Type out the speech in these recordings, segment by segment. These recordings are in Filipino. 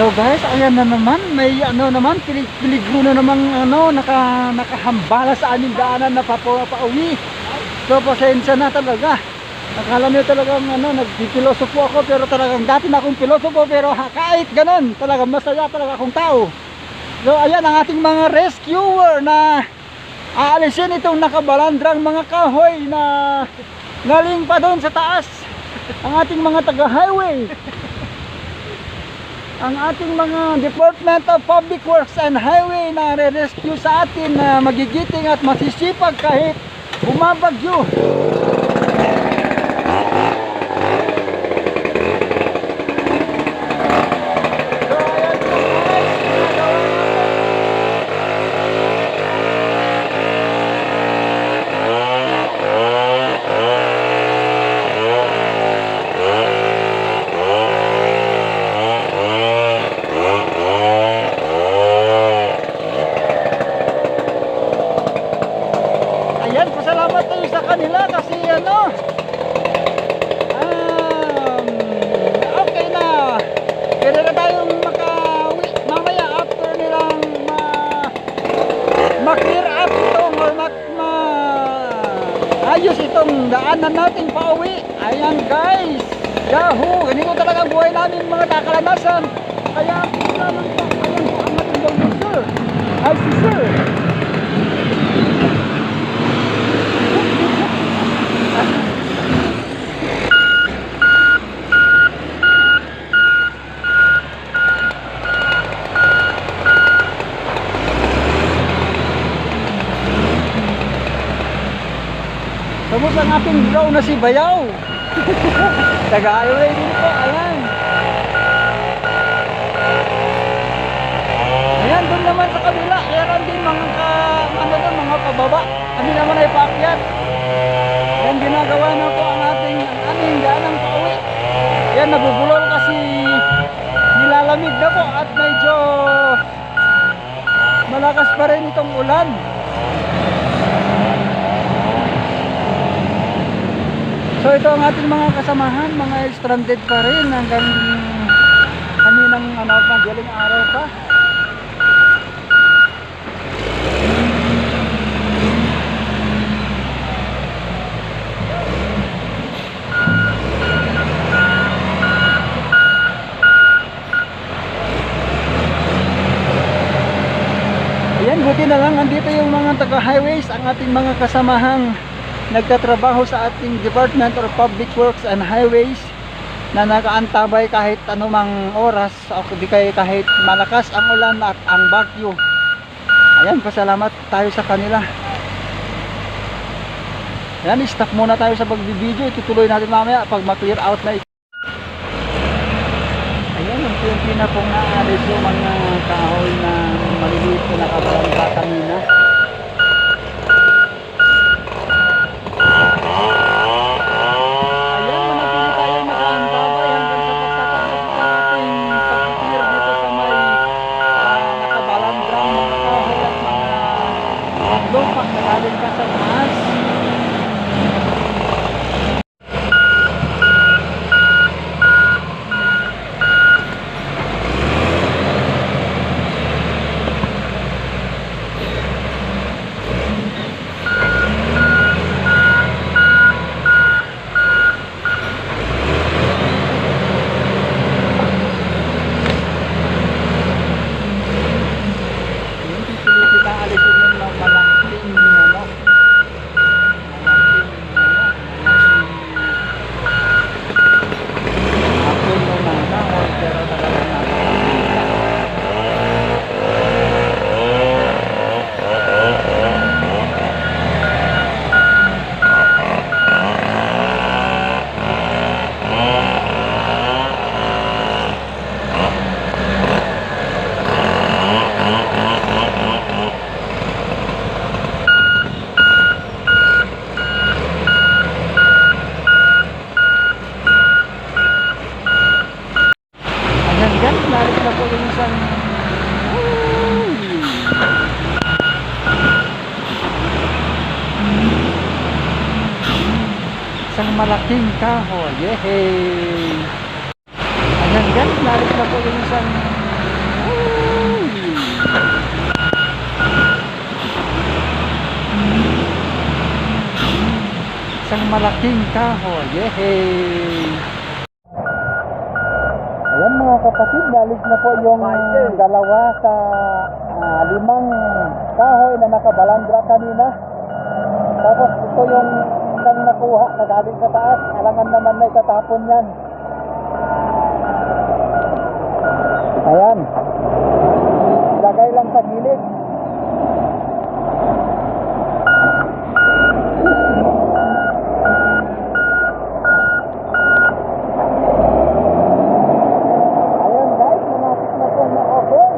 So guys, ayan na naman, may ano naman, pilig piligro na namang ano, naka, nakahambala sa aming daanan na papo, pauwi. So pasensya na talaga. Akala niyo talagang ano, nagpipilosopo ako pero talagang dati na akong pilosopo pero ha, kahit ganun, talagang masaya talaga akong tao. So ayan ang ating mga rescuer na aalisin itong nakabalandrang mga kahoy na galing pa doon sa taas. Ang ating mga taga-highway ang ating mga Department of Public Works and Highway na re-rescue sa atin na magigiting at masisipag kahit bumabagyo. So, ayan po guys, ginagawa natin. Ayan, pasalamat tayo sa kanila kasi ano, um, okay na. Pwede na tayong makauwi mamaya after nilang ma, ma-clear up itong or ma, ma, ayos itong daanan natin pauwi. Ayan guys, yahoo! Ganito talaga buhay namin mga takalanasan. Kaya, po. Ayan po ang ating bagong sir. Ay, si sir. Tapos ang ating bro na si Bayaw. Taga-highway din po, ayan. Ayan, doon naman sa kabila. Meron din mga ka, ano doon, mga pababa. Kami naman ay paakyat. Ayan, ginagawa na po ang ating, ang aming daanang pauwi. Ayan, nabubulol kasi nilalamig na po at medyo malakas pa rin itong ulan. So ito ang ating mga kasamahan, mga stranded pa rin hanggang kaninang ano, madaling araw pa. Ayan, buti na lang andito yung mga taga-highways, ang ating mga kasamahang nagtatrabaho sa ating Department of Public Works and Highways na nakaantabay kahit anumang oras o di kaya kahit malakas ang ulan at ang bagyo. Ayan, pasalamat tayo sa kanila. Ayan, stop muna tayo sa pagbibideo. Itutuloy natin mamaya pag ma-clear out na ito. Ayan, unti-unti na pong naalis yung mga kahoy Lalik na po yung isang... Isang malaking kahoy. Yehey! Ayan, ganun. Lalik na po yung isang... Isang malaking kahoy. Yehey! Ayan mga kapatid, nalis na po yung dalawa sa ah, limang kahoy na nakabalandra kanina. Tapos ito yung isang nakuha na galing sa taas. Alangan naman na itatapon yan. Ayan. Ilagay lang sa gilid. Ayan guys, malapit na po na-open.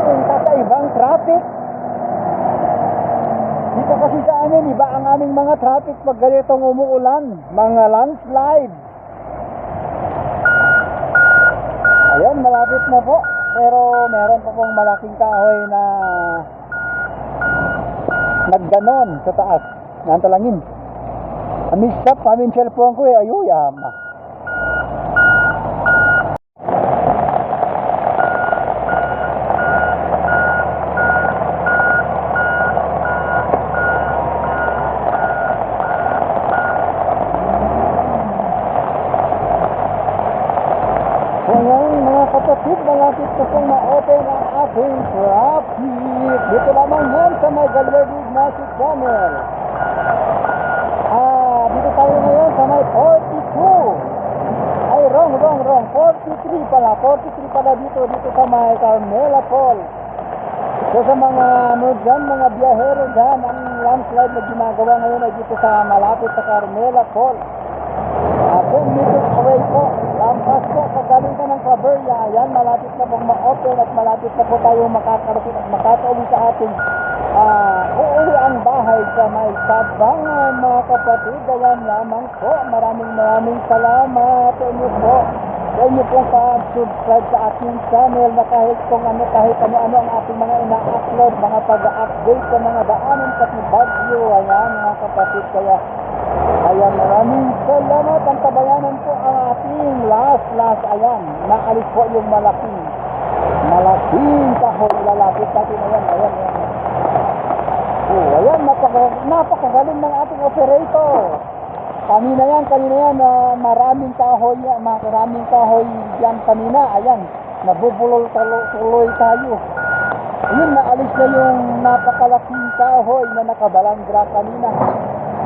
Ang kakaibang traffic. Dito kasi sa amin, iba ang aming mga traffic pag ganitong umuulan. Mga landslide. Ayan, malapit na po. Pero meron pa pong malaking kahoy na nagganon sa taas. Nantalangin. Amistap, pamin cellphone ko eh. Ayuyam. Ngayon mga kapatid, malapit na pong ma-open ang ating traffic. Dito lamang yan sa may Galerdi Ignacio Channel. Ah, dito tayo ngayon sa may 42. Ay, wrong, wrong, wrong. 43 pala. 43 pala dito, dito sa may Carmela Falls. So sa mga ano dyan, mga biyahero dyan, ang landslide na ginagawa ngayon ay dito sa malapit sa Carmela Falls. Uh, 10 meters away po. Lampas po, pag galing ka ng Caberya, ayan, malapit na pong ma-open at malapit na po tayo makakarating at makakauwi sa ating uh, uuwi ang bahay sa may tabangan, mga kapatid. Ayan lamang po. Maraming maraming salamat sa inyo po. Sa inyo pong pag-subscribe sa ating channel na kahit kung ano, kahit ano-ano ang ating mga ina-upload, mga pag-update sa mga daanan kasi bagyo. Ayan, mga kapatid. Kaya Ayan, maraming salamat. Ang tabayanan po ang ating last, last, ayan. Naalis po yung malaking, malaking kahoy. Lalapit natin, ayan, ayan, ayan. Oh, ayan, napaka, napakagaling ng ating operator. Kanina yan, kanina yan, ah, maraming kahoy, maraming kahoy yan kanina, ayan. Nabubulol tuloy tayo. Ayun, naalis na yung napakalaking kahoy na nakabalandra kanina.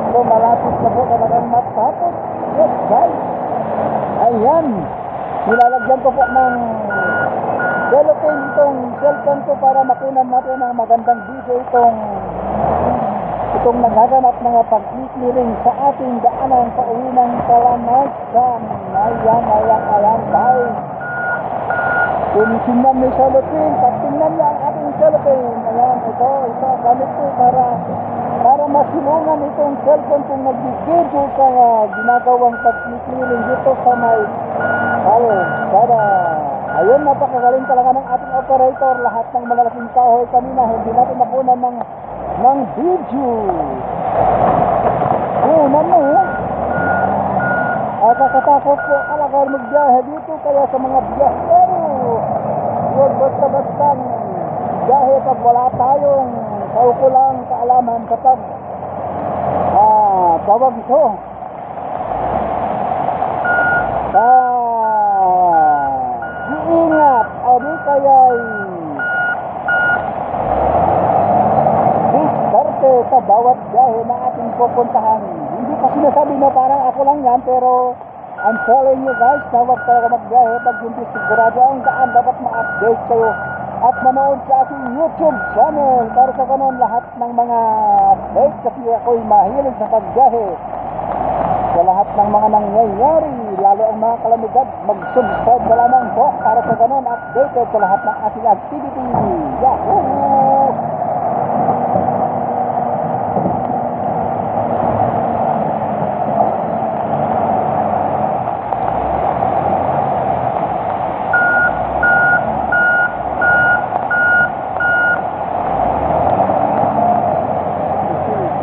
So malapit na po talagang matapos. Yes, guys. Ayan. Nilalagyan ko po ng cellophane itong cellphone ko para makunan natin ng magandang video itong itong naghaganap mga pag-clearing sa ating daanan sa uwi ng ayan, ayan, guys. Tinitingnan ni cellophane, pag niya ang ating cellophane, ayan, ito, ito, gamit ko para para masilungan itong cellphone kung nag-video sa uh, ginagawang pag-clearing dito sa may para ayun napakagaling talaga ng ating operator lahat ng malalaking kahoy kanina hindi natin napunan ng ng video kunan mo at kakatakot po talaga magbiyahe dito kaya sa mga biyahero huwag basta-basta biyahe pag wala tayong kaukulang kaalaman kapag ah, tawag ito. Ah, iingat ari kaya'y diskarte sa bawat biyahe na ating pupuntahan hindi pa sinasabi na parang ako lang yan pero I'm telling you guys na huwag talaga magbiyahe pag hindi sigurado ang daan. Dapat ma-update kayo at manood sa aking YouTube channel. Para sa ganun lahat ng mga update kasi ako'y mahilig sa pagbiyahe. Sa lahat ng mga nangyayari lalo ang mga kalamidad mag-subscribe na lamang po para sa ganun updated sa lahat ng ating activity Yahoo!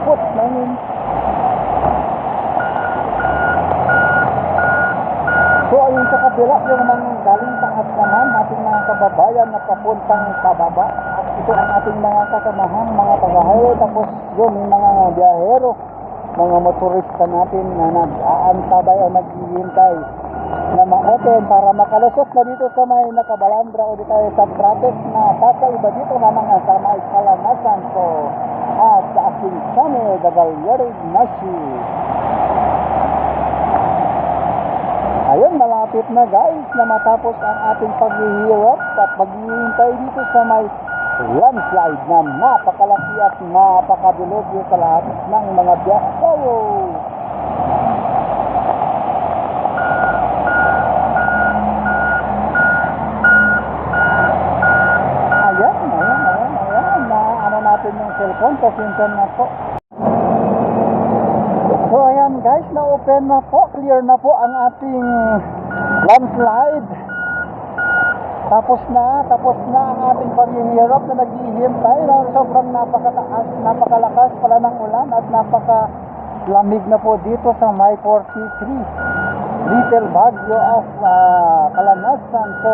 Put namin So ayun sa kabila yung mga galing taas naman ating mga kababayan na papuntang pababa at ito ang ating mga kasamahan mga tagahayo. Tapos yun mga biyahero mga motorista natin na nag-aantabay o naghihintay na ma-open para makalusot na dito sa may nakabalandra o di tayo sa traffic na pasa iba dito lamang ang sa may kalanasan ko at sa aking channel, The Galyari Nashi. Ayun, malapit na guys na matapos ang ating paghihirap at paghihintay dito sa may landslide na napakalaki at napakadulog sa lahat ng mga biyasayo. Ayan, ayan, ayan, ayan. Na ano natin yung cellphone, pasinsan na po. So ayan guys, na-open na po, clear na po ang ating landslide. Tapos na, tapos na ang ating paghihirap na naghihintay na sobrang napakataas, napakalakas pala ng ulan at napakalamig na po dito sa May 43. Little Baguio of ah, Kalanasan. So,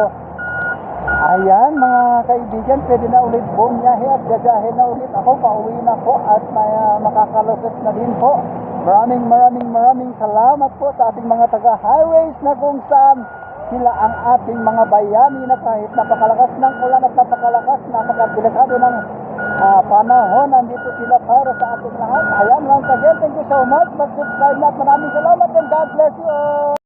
Ayan mga kaibigan, pwede na ulit bumiyahe at gagahe na ulit ako. Pauwi na po at may uh, makakalusot na din po. Maraming maraming maraming salamat po sa ating mga taga-highways na kung saan sila ang ating mga bayani na kahit napakalakas ng ulan at napakalakas, napakadelikado ng ah, panahon, nandito sila para sa ating lahat. Ayan, once again, thank you so much. Mag-subscribe na maraming salamat and God bless you all.